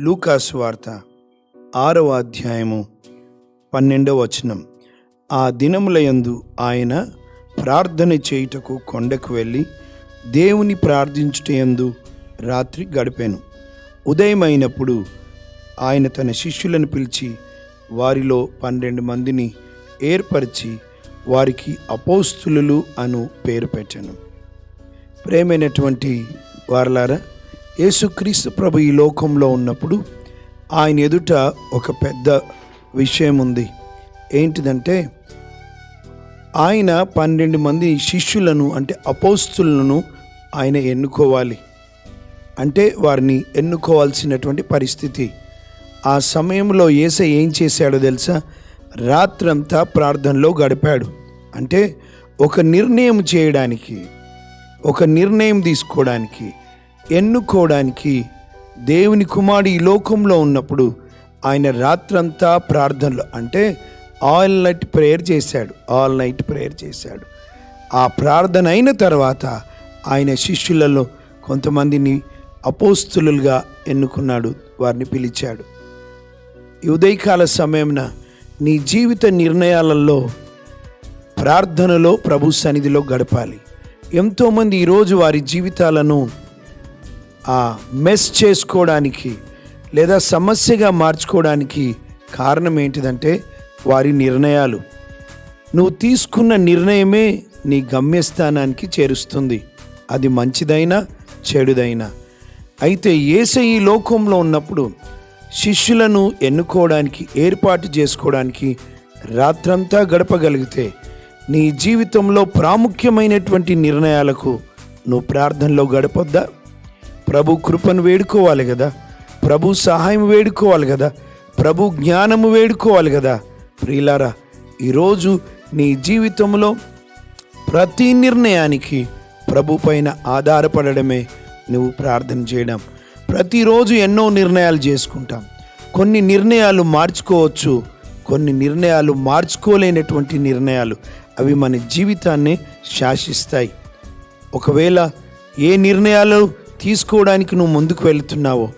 లూకాసు వార్త ఆరవ అధ్యాయము పన్నెండవ వచనం. ఆ దినములయందు ఆయన ప్రార్థన చేయుటకు కొండకు వెళ్ళి దేవుని ప్రార్థించుటయందు రాత్రి గడిపాను. ఉదయమైనప్పుడు ఆయన తన శిష్యులను పిలిచి వారిలో పన్నెండు మందిని ఏర్పరిచి వారికి అపోస్తులు అను పేరు పెట్టాను. ప్రేమైనటువంటి వారలారా యేసుక్రీస్తు ప్రభు ఈ లోకంలో ఉన్నప్పుడు ఆయన ఎదుట ఒక పెద్ద విషయం ఉంది ఏంటిదంటే ఆయన పన్నెండు మంది శిష్యులను అంటే అపోస్తులను ఆయన ఎన్నుకోవాలి. అంటే వారిని ఎన్నుకోవాల్సినటువంటి పరిస్థితి. ఆ సమయంలో ఏస ఏం చేశాడో తెలుసా? రాత్రంతా ప్రార్థనలో గడిపాడు. అంటే ఒక నిర్ణయం చేయడానికి ఒక నిర్ణయం తీసుకోవడానికి ఎన్నుకోవడానికి దేవుని కుమారుడు ఈ లోకంలో ఉన్నప్పుడు ఆయన రాత్రంతా ప్రార్థనలు అంటే ఆల్ నైట్ ప్రేయర్ చేశాడు ఆల్ నైట్ ప్రేయర్ చేశాడు. ఆ ప్రార్థన అయిన తర్వాత ఆయన శిష్యులలో కొంతమందిని అపోస్తులుగా ఎన్నుకున్నాడు వారిని పిలిచాడు. ఉదయకాల సమయంన నీ జీవిత నిర్ణయాలలో ప్రార్థనలో ప్రభు సన్నిధిలో గడపాలి. ఎంతోమంది ఈరోజు వారి జీవితాలను మెస్ చేసుకోవడానికి లేదా సమస్యగా మార్చుకోవడానికి కారణం ఏంటిదంటే వారి నిర్ణయాలు. నువ్వు తీసుకున్న నిర్ణయమే నీ గమ్యస్థానానికి చేరుస్తుంది. అది మంచిదైనా చెడుదైనా. అయితే ఏస ఈ లోకంలో ఉన్నప్పుడు శిష్యులను ఎన్నుకోవడానికి ఏర్పాటు చేసుకోవడానికి రాత్రంతా గడపగలిగితే నీ జీవితంలో ప్రాముఖ్యమైనటువంటి నిర్ణయాలకు నువ్వు ప్రార్థనలో గడపొద్దా? ప్రభు కృపను వేడుకోవాలి కదా. ప్రభు సహాయం వేడుకోవాలి కదా. ప్రభు జ్ఞానము వేడుకోవాలి కదా. ప్రియులారా ఈరోజు నీ జీవితంలో ప్రతి నిర్ణయానికి ప్రభు పైన ఆధారపడడమే నువ్వు ప్రార్థన చేయడం. ప్రతిరోజు ఎన్నో నిర్ణయాలు చేసుకుంటాం. కొన్ని నిర్ణయాలు మార్చుకోవచ్చు. కొన్ని నిర్ణయాలు మార్చుకోలేనటువంటి నిర్ణయాలు అవి మన జీవితాన్ని శాసిస్తాయి. ఒకవేళ ఏ నిర్ణయాలు తీసుకోవడానికి నువ్వు ముందుకు వెళుతున్నావో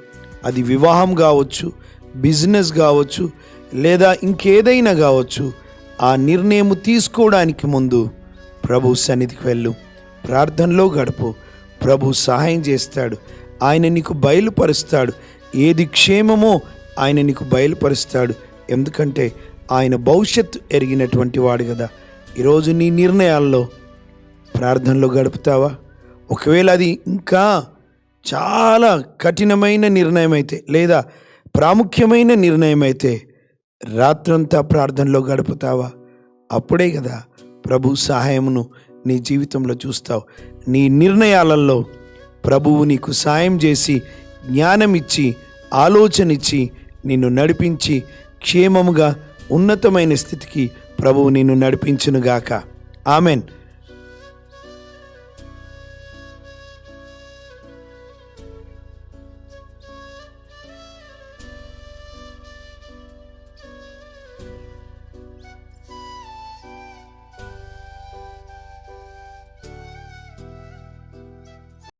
అది వివాహం కావచ్చు బిజినెస్ కావచ్చు లేదా ఇంకేదైనా కావచ్చు ఆ నిర్ణయం తీసుకోవడానికి ముందు ప్రభు సన్నిధికి వెళ్ళు. ప్రార్థనలో గడుపు. ప్రభు సహాయం చేస్తాడు. ఆయన నీకు బయలుపరుస్తాడు. ఏది క్షేమమో ఆయన నీకు బయలుపరుస్తాడు. ఎందుకంటే ఆయన భవిష్యత్తు ఎరిగినటువంటి వాడు కదా. ఈరోజు నీ నిర్ణయాల్లో ప్రార్థనలో గడుపుతావా? ఒకవేళ అది ఇంకా చాలా కఠినమైన నిర్ణయం అయితే లేదా ప్రాముఖ్యమైన నిర్ణయం అయితే రాత్రంతా ప్రార్థనలో గడుపుతావా? అప్పుడే కదా ప్రభు సహాయమును నీ జీవితంలో చూస్తావు. నీ నిర్ణయాలలో ప్రభువు నీకు సాయం చేసి జ్ఞానం ఇచ్చి ఆలోచన ఇచ్చి నిన్ను నడిపించి క్షేమముగా ఉన్నతమైన స్థితికి ప్రభువు నిన్ను నడిపించునుగాక. ఆమెన్.